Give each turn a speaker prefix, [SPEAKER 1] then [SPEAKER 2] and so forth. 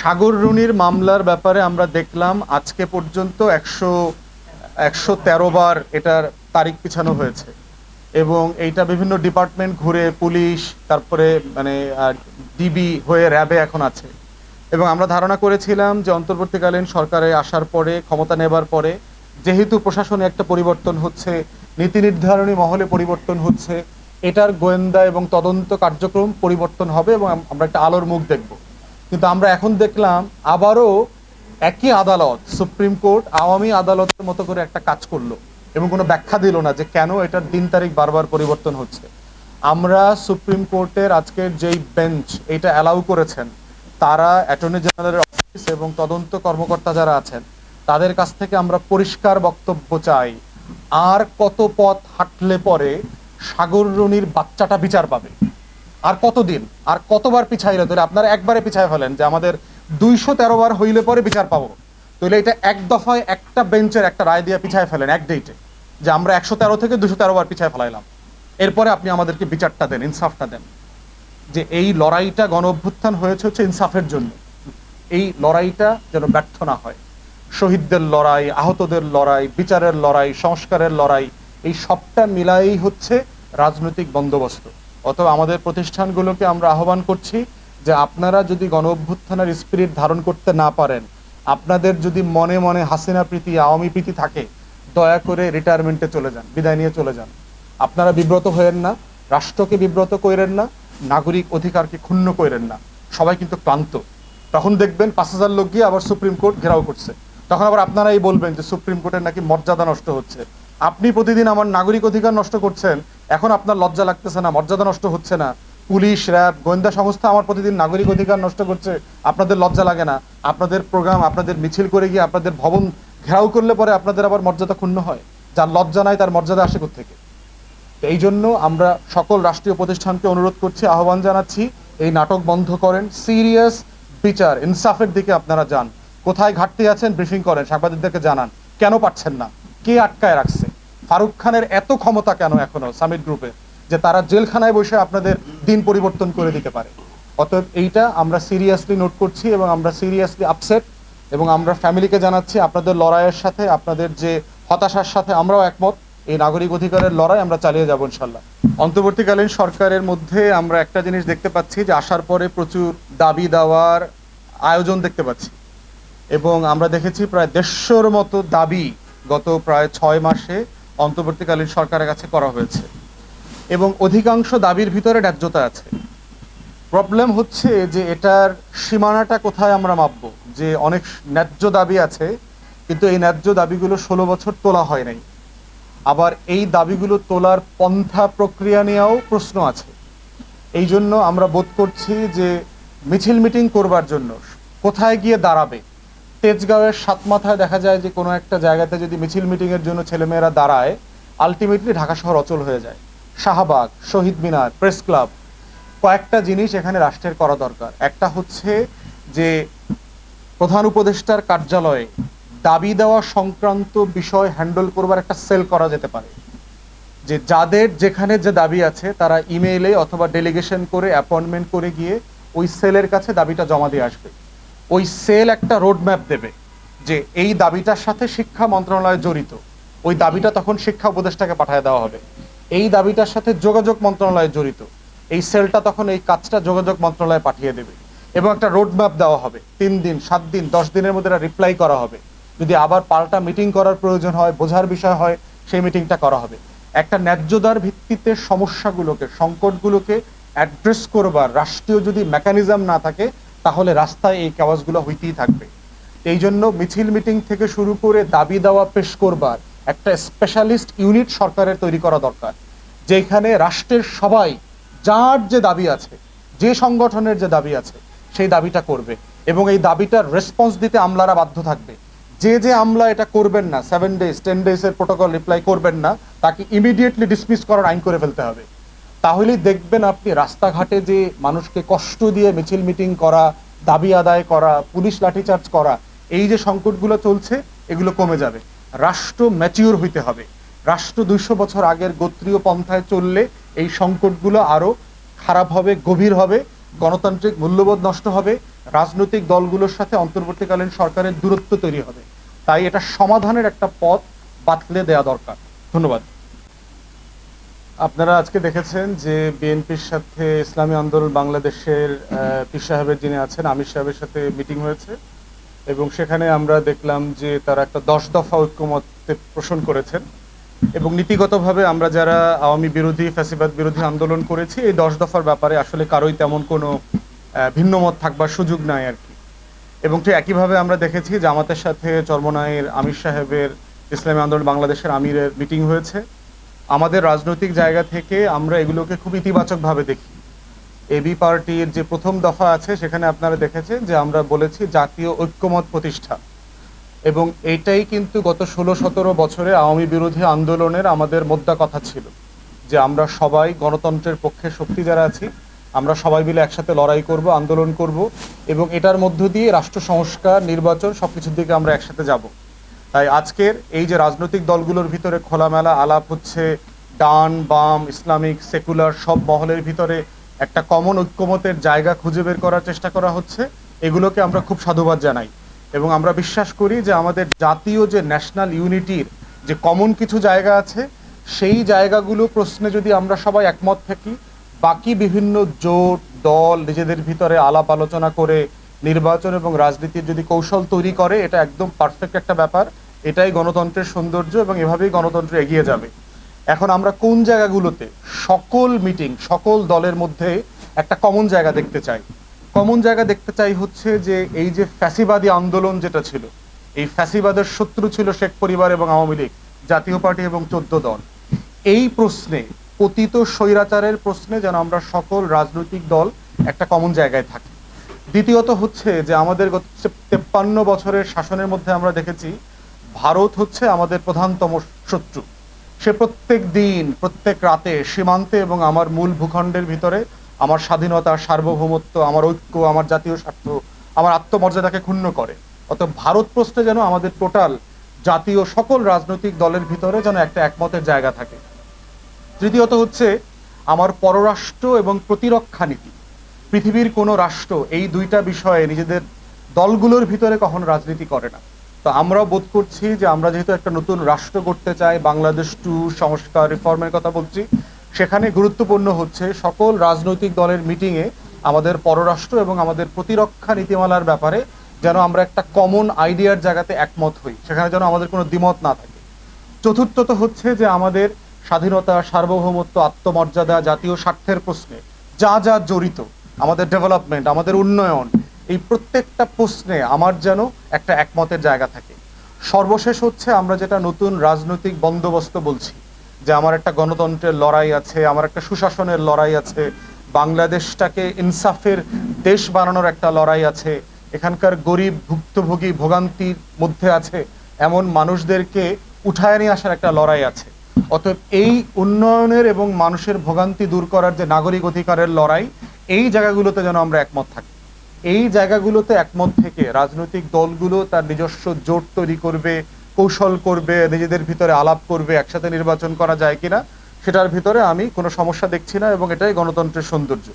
[SPEAKER 1] সাগর রুনির মামলার ব্যাপারে আমরা দেখলাম আজকে পর্যন্ত একশো একশো তেরো বার এটার তারিখ পিছানো হয়েছে। এবং এইটা বিভিন্ন ডিপার্টমেন্ট ঘুরে পুলিশ, তারপরে মানে ডিবি হয়ে র্যাবে এখন আছে। এবং আমরা ধারণা করেছিলাম যে অন্তর্বর্তীকালীন সরকারে আসার পরে, ক্ষমতা নেবার পরে, যেহেতু প্রশাসনে একটা পরিবর্তন হচ্ছে, নীতি নির্ধারণী মহলে পরিবর্তন হচ্ছে, এটার গোয়েন্দা এবং তদন্ত কার্যক্রম পরিবর্তন হবে এবং আমরা একটা আলোর মুখ দেখব। কিন্তু আমরা এখন দেখলাম আবারও একই আদালত, সুপ্রিম কোর্ট আওয়ামী আদালতের মতো করে একটা কাজ করল এবং কোনো ব্যাখ্যা দিল না যে কেন এটার দিন তারিখ বারবার পরিবর্তন হচ্ছে। আমরা সুপ্রিম কোর্টের আজকের যেই বেঞ্চ এটা অ্যালাউ করেছেন, তারা অ্যাটর্নি জেনারেলের অফিস এবং তদন্ত কর্মকর্তা যারা আছেন, তাদের কাছ থেকে আমরা পরিষ্কার বক্তব্য চাই, আর কত পথ হাঁটলে পরে সাগর রনির বাচ্চাটা বিচার পাবে। আর কতদিন? আর কতবার পিছাইলে? তাহলে আপনারা একবারে পিছায় ফেলেন যে আমাদের দুইশো তেরো বার হইলে পরে বিচার পাবো। তাহলে এটা এক দফায় একটা বেঞ্চের একটা রায় দিয়ে পিছায় ফেলেন এক ডেটে যে আমরা একশো তেরো থেকে দুশো তেরো বার পিছায় ফেলাইলাম। এরপরে আপনি আমাদেরকে বিচারটা দেন, ইনসাফটা দেন। যে এই লড়াইটা গণ অভ্যুত্থান হয়েছে হচ্ছে ইনসাফের জন্য। এই লড়াইটা যেন ব্যর্থ না হয়। শহীদদের লড়াই, আহতদের লড়াই, বিচারের লড়াই, সংস্কারের লড়াই, এই সবটা মিলাই হচ্ছে রাজনৈতিক বন্দোবস্ত। অথবা আমাদের প্রতিষ্ঠানগুলোকে আমরা আহ্বান করছি যে আপনারা যদি গণ অভ্যুত্থানের স্পিরিট ধারণ করতে না পারেন, আপনাদের যদি মনে মনে হাসিনা প্রীতি, আওয়ামী প্রীতি থাকে, দয়া করে রিটায়ারমেন্টে চলে যান, বিদায় নিয়ে চলে যান। আপনারা বিব্রত হয়েন না, রাষ্ট্রকে বিব্রত করেন না, নাগরিক অধিকারকে ক্ষুণ্ণ করেন না। সবাই কিন্তু ক্লান্ত। তখন দেখবেন পাঁচ হাজার লোক গিয়ে আবার সুপ্রিম কোর্ট ঘেরাও করছে। তখন আবার আপনারাই বলবেন যে সুপ্রিম কোর্টের নাকি মর্যাদা নষ্ট হচ্ছে। আপনি প্রতিদিন আমার নাগরিক অধিকার নষ্ট করছেন এখন আপনার লজ্জা লাগতেছে না, মর্যাদা নষ্ট হচ্ছে না। পুলিশ, র্যাব, গোয়েন্দা সংস্থা আমার প্রতিদিন নাগরিক অধিকার নষ্ট করছে, আপনাদের লজ্জা লাগে না। আপনাদের প্রোগ্রাম, আপনাদের মিছিল করে গিয়ে আপনাদের ভবন ঘেরাও করলে পরে আপনাদের আবার মর্যাদা ক্ষুণ্ণ হয়। যার লজ্জা নাই, তার মর্যাদা আসে থেকে এই জন্য আমরা সকল রাষ্ট্রীয় প্রতিষ্ঠানকে অনুরোধ করছি, আহ্বান জানাচ্ছি, এই নাটক বন্ধ করেন। সিরিয়াস বিচার, ইনসাফের দিকে আপনারা যান। কোথায় ঘাটতি আছেন, ব্রিফিং করেন, সাংবাদিকদেরকে জানান। কেন পাচ্ছেন না? কে আটকায় রাখছে? ফারুক খানের এত ক্ষমতা কেন এখনও সামিট গ্রুপে যে তারা জেলখানায় বসে আপনাদের দিন পরিবর্তন করে দিতে পারে? অতএব এইটা আমরা সিরিয়াসলি নোট করছি এবং আমরা সিরিয়াসলি আপসেট এবং আমরা ফ্যামিলিকে জানাচ্ছি, আপনাদের লড়াইয়ের সাথে, আপনাদের যে হতাশার সাথে আমরাও একমত, এই নাগরিক অধিকারের লড়াই আমরা চালিয়ে যাব ইনশাল্লাহ অন্তর্বর্তীকালীন সরকারের মধ্যে আমরা একটা জিনিস দেখতে পাচ্ছি যে আসার পরে প্রচুর দাবি দেওয়ার আয়োজন দেখতে পাচ্ছি। এবং আমরা দেখেছি প্রায় দেড়শোর মতো দাবি গত প্রায় ছয় মাসে অন্তর্বর্তীকালীন সরকারের কাছে করা হয়েছে। এবং অধিকাংশ দাবির ভিতরে ন্যায্যতা আছে। প্রবলেম হচ্ছে যে এটার সীমানাটা কোথায় আমরা মাপবো? যে অনেক ন্যায্য দাবি আছে, কিন্তু এই ন্যায্য দাবিগুলো ষোলো বছর তোলা হয় নাই। আবার এই দাবিগুলো তোলার পন্থা প্রক্রিয়া নিয়েও প্রশ্ন আছে। এই জন্য আমরা বোধ করছি যে মিছিল মিটিং করবার জন্য কোথায় গিয়ে দাঁড়াবে? তেজগাঁওয়ের সাত মাথায় দেখা যায় যে কোনো একটা জায়গাতে যদি মিছিল মিটিংয়ের জন্য ছেলেমেয়েরা দাঁড়ায় আলটিমেটলি ঢাকা শহর অচল হয়ে যায়। শাহবাগ, শহীদ মিনার, প্রেস ক্লাব, কয়েকটা জিনিস এখানে রাষ্ট্রের করা দরকার। একটা হচ্ছে যে প্রধান উপদেষ্টার কার্যালয়ে দাবি দেওয়া সংক্রান্ত বিষয় হ্যান্ডেল করবার একটা সেল করা যেতে পারে। যে যাদের যেখানে যে দাবি আছে, তারা ইমেইলে অথবা ডেলিগেশন করে অ্যাপয়েন্টমেন্ট করে গিয়ে ওই সেলের কাছে দাবিটা জমা দিয়ে আসবে। ওই সেল একটা রোডম্যাপ দেবে যে এই দাবিটার সাথে শিক্ষা মন্ত্রণালয় জড়িত। ওই দাবিটা তখন শিক্ষা উপদেষ্টাকে পাঠিয়ে দেওয়া হবে। এই দাবিটার সাথে যোগাযোগ মন্ত্রণালয় জড়িত। এই সেলটা তখন এই কাজটা যোগাযোগ মন্ত্রণালয়ে পাঠিয়ে দেবে এবং একটা রোডম্যাপ দেওয়া হবে। তিন দিন, সাত দিন, দশ দিনের মধ্যে রিপ্লাই করা হবে। যদি আবার পাল্টা মিটিং করার প্রয়োজন হয়, বোঝার বিষয় হয়, সেই মিটিংটা করা হবে। একটা ন্যায্যতার ভিত্তিতে সমস্যাগুলোকে, সংকটগুলোকে অ্যাড্রেস করবার রাষ্ট্রীয় যদি মেকানিজম না থাকে তাহলে রাস্তায় এই কাওয়াজগুলো হইতেই থাকবে। এই জন্য মিছিল মিটিং থেকে শুরু করে দাবি দাওয়া পেশ করবার একটা স্পেশালিস্ট ইউনিট সরকারের তৈরি করা দরকার, যেখানে রাষ্ট্রের সবাই, যার যে দাবি আছে, যে সংগঠনের যে দাবি আছে, সেই দাবিটা করবে এবং এই দাবিটার রেসপন্স দিতে আমলারা বাধ্য থাকবে। যে যে আমলা এটা করবেন না সেভেন ডেজ টেন ডেজের প্রোটোকল রিপ্লাই করবেন না, তাকে ইমিডিয়েটলি ডিসমিস করার আইন করে ফেলতে হবে। তাহলেই দেখবেন আপনি রাস্তাঘাটে যে মানুষকে কষ্ট দিয়ে মিছিল মিটিং করা, দাবি আদায় করা, পুলিশ লাঠিচার্জ করা, এই যে সংকটগুলো চলছে, এগুলো কমে যাবে। রাষ্ট্র ম্যাচিওর হইতে হবে। রাষ্ট্র দুইশো বছর আগের গোত্রীয় পন্থায় চললে এই সংকটগুলো আরও খারাপ হবে, গভীর হবে, গণতান্ত্রিক মূল্যবোধ নষ্ট হবে, রাজনৈতিক দলগুলোর সাথে অন্তর্বর্তীকালীন সরকারের দূরত্ব তৈরি হবে। তাই এটা সমাধানের একটা পথ বাতলে দেয়া দরকার। ধন্যবাদ। আপনারা আজকে দেখেছেন যে বিএনপির সাথে ইসলামী আন্দোলন বাংলাদেশের পীর সাহেবের যিনি আছেন আমির সাহেবের সাথে মিটিং হয়েছে এবং সেখানে আমরা দেখলাম যে তারা একটা দশ দফা ঐক্যমতে পোষণ করেছেন এবং নীতিগতভাবে আমরা যারা আওয়ামী বিরোধী ফ্যাসিবাদ বিরোধী আন্দোলন করেছি এই দশ দফার ব্যাপারে আসলে কারোই তেমন কোনো আহ, ভিন্ন মত থাকবার সুযোগ নাই আর কি। এবং ঠিক একইভাবে আমরা দেখেছি জামাতের সাথে চর্মনায়ের আমির সাহেবের ইসলামী আন্দোলন বাংলাদেশের আমিরের মিটিং হয়েছে। আমাদের রাজনৈতিক জায়গা থেকে আমরা এগুলোকে খুব ইতিবাচকভাবে দেখি। এবি পার্টির যে প্রথম দফা আছে, সেখানে আপনারা দেখেছেন যে আমরা বলেছি জাতীয় ঐক্যমত প্রতিষ্ঠা। এবং এটাই কিন্তু গত ষোলো সতেরো বছরে আওয়ামী বিরোধী আন্দোলনের আমাদের মোদ্দা কথা ছিল। যে আমরা সবাই গণতন্ত্রের পক্ষে শক্তি যারা আছি, আমরা সবাই মিলে একসাথে লড়াই করব, আন্দোলন করব এবং এটার মধ্য দিয়ে রাষ্ট্র সংস্কার, নির্বাচন সবকিছুর দিকে আমরা একসাথে যাব। তাই আজকের এই যে রাজনৈতিক দলগুলোর ভিতরে খোলামেলা আলাপ হচ্ছে, ডান, বাম, ইসলামিক, সেকুলার সব মহলের ভিতরে একটা কমন ঐক্যমতের জায়গা খুঁজে বের করার চেষ্টা করা হচ্ছে, এগুলোকে আমরা খুব সাধুবাদ জানাই। এবং আমরা বিশ্বাস করি যে আমাদের জাতীয় যে ন্যাশনাল ইউনিটির যে কমন কিছু জায়গা আছে, সেই জায়গাগুলো প্রশ্নে যদি আমরা সবাই একমত থাকি, বাকি বিভিন্ন জোট, দল নিজেদের ভিতরে আলাপ আলোচনা করে নির্বাচন এবং রাজনীতির যদি কৌশল তৈরি করে, এটা একদম পারফেক্ট একটা ব্যাপার। এটাই গণতন্ত্রের সৌন্দর্য এবং এভাবেই গণতন্ত্র এগিয়ে যাবে। এখন আমরা কোন জায়গাগুলোতে সকল মিটিং সকল দলের মধ্যে একটা কমন জায়গা দেখতে চাই? কমন জায়গা দেখতে চাই হচ্ছে যে, এই যে ফ্যাসিবাদী আন্দোলন যেটা ছিল, এই ফ্যাসিবাদের শত্রু ছিল শেখ পরিবার এবং আওয়ামী লীগ, জাতীয় পার্টি এবং চোদ্দ দল। এই প্রশ্নে, পতিত স্বৈরাচারের প্রশ্নে যেন আমরা সকল রাজনৈতিক দল একটা কমন জায়গায় থাকি। দ্বিতীয়ত হচ্ছে যে আমাদের গত তেপ্পান্ন বছরের শাসনের মধ্যে আমরা দেখেছি, ভারত হচ্ছে আমাদের প্রধানতম শত্রু। সে প্রত্যেক দিন, প্রত্যেক রাতে সীমান্তে এবং আমার মূল ভূখণ্ডের ভিতরে আমার স্বাধীনতা সার্বভৌমত্ব, আমার ঐক্য, আমার জাতীয় স্বার্থ, আমার আত্মমর্যাদাকে ক্ষুণ্ণ করে। অত ভারত প্রশ্নে যেন আমাদের টোটাল জাতীয় সকল রাজনৈতিক দলের ভিতরে যেন একটা একমতের জায়গা থাকে। তৃতীয়ত হচ্ছে, আমার পররাষ্ট্র এবং প্রতিরক্ষা নীতি। পৃথিবীর কোনো রাষ্ট্র এই দুইটা বিষয়ে নিজেদের দলগুলোর ভিতরে কখনো রাজনীতি করে না। তো আমরাও বোধ করছি যে আমরা যেহেতু একটা নতুন রাষ্ট্র করতে চাই, বাংলাদেশ টু সংস্কার রিফর্মের কথা বলছি, সেখানে গুরুত্বপূর্ণ হচ্ছে সকল রাজনৈতিক দলের মিটিংয়ে আমাদের পররাষ্ট্র এবং আমাদের প্রতিরক্ষা নীতিমালার ব্যাপারে যেন আমরা একটা কমন আইডিয়ার জায়গাতে একমত হই, সেখানে যেন আমাদের কোনো দ্বিমত না থাকে। চতুর্থত হচ্ছে যে আমাদের স্বাধীনতা, সার্বভৌমত্ব, আত্মমর্যাদা জাতীয় স্বার্থের প্রশ্নে যা যা জড়িত আমাদের ডেভেলপমেন্ট, আমাদের উন্নয়ন, এই প্রত্যেকটা প্রশ্নে আমার যেন একটা একমতের জায়গা থাকে। সর্বশেষ হচ্ছে আমরা যেটা নতুন রাজনৈতিক বন্দোবস্ত বলছি, যে আমার একটা গণতন্ত্রের লড়াই আছে, আমার একটা সুশাসনের লড়াই আছে, বাংলাদেশটাকে ইনসাফের দেশ বানানোর একটা লড়াই আছে, এখানকার গরিব, ভুক্তভোগী, ভোগান্তির মধ্যে আছে, এমন মানুষদেরকে উঠায় নিয়ে আসার একটা লড়াই আছে। অতএব এই উন্নয়নের এবং মানুষের ভোগান্তি দূর করার যে নাগরিক অধিকারের লড়াই এই জায়গাগুলোতে যেন আমরা একমত থাকি। এই জায়গাগুলোতে একমত থেকে রাজনৈতিক দলগুলো তার নিজস্ব জোট তৈরি করবে, কৌশল করবে, নিজেদের ভিতরে আলাপ করবে, একসাথে নির্বাচন করা যায় কিনা, সেটার ভিতরে আমি কোনো সমস্যা দেখছি না এবং এটাই গণতন্ত্রের সৌন্দর্য।